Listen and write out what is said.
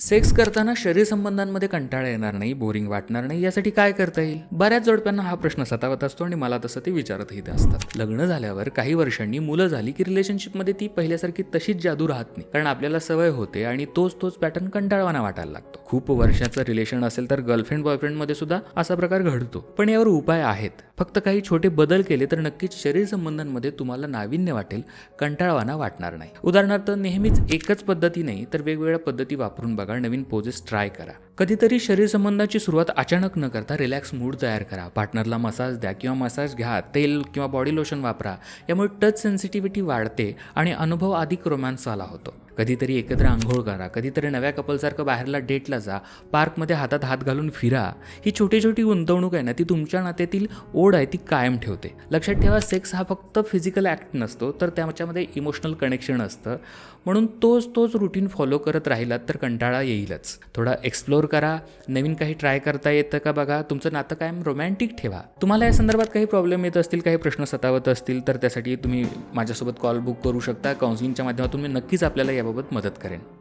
Sex करताना शरीर संबंधांमध्ये कंटाळा येणार नाही बोरिंग वाटणार नाही यासाठी काय करता येईल? बऱ्याच जोडप्यांना हा प्रश्न सतावत असतो आणि मला तसं ते विचारतही ते असतात. लग्न झाल्यावर काही वर्षांनी मुलं झाली की रिलेशनशिपमध्ये ती पहिल्यासारखी तशीच जादू राहत नाही. कारण आपल्याला सवय होते आणि तोच तोच पॅटर्न कंटाळवाना वाटायला लागतो. खूप वर्षाचं रिलेशन असेल तर गर्लफ्रेंड बॉयफ्रेंडमध्ये सुद्धा असा प्रकार घडतो. पण यावर उपाय आहेत. फक्त काही छोटे बदल केले तर नक्कीच शरीर संबंधांमध्ये तुम्हाला नाविन्य वाटेल कंटाळवाना वाटणार नाही. उदाहरणार्थ नेहमीच एकच पद्धती नाही तर वेगवेगळ्या पद्धती वापरून बघा नवीन पोजेस ट्राय करा. कधीतरी शरीर संबंधाची सुरुवात अचानक न करता रिलॅक्स मूड तयार करा. पार्टनरला मसाज द्या किंवा मसाज घ्या. तेल किंवा बॉडी लोशन वापरा. यामुळे टच सेन्सिटिव्हिटी वाढते आणि अनुभव अधिक रोमॅन्सवाला होतो. कधीतरी एकत्र आंघोळ करा कधीतरी नव्या कपलसारखं बाहेरला डेटला जा पार्कमध्ये हातात हात घालून फिरा. ही छोटी छोटी गुंतवणूक आहे ना ती तुमच्या नात्यातील ओढ आहे ती कायम ठेवते. लक्षात ठेवा सेक्स हा फक्त फिजिकल ॲक्ट नसतो तर त्याच्यामध्ये इमोशनल कनेक्शन असतं. म्हणून तोच तोच रुटीन फॉलो करत राहिलात तर कंटाळा येईलच. थोडा एक्सप्लोर करा. नवीन काही ट्राय करता येतं का बघा? तुमचं नातं कायम रोमॅन्टिक ठेवा. तुम्हाला या संदर्भात काही प्रॉब्लेम येत असतील काही प्रश्न सतावत असतील तर त्यासाठी तुम्ही माझ्यासोबत कॉल बुक करू शकता. काउन्सिलिंगच्या माध्यमातून मी नक्कीच आपल्याला त्याबाबत मदत करेन.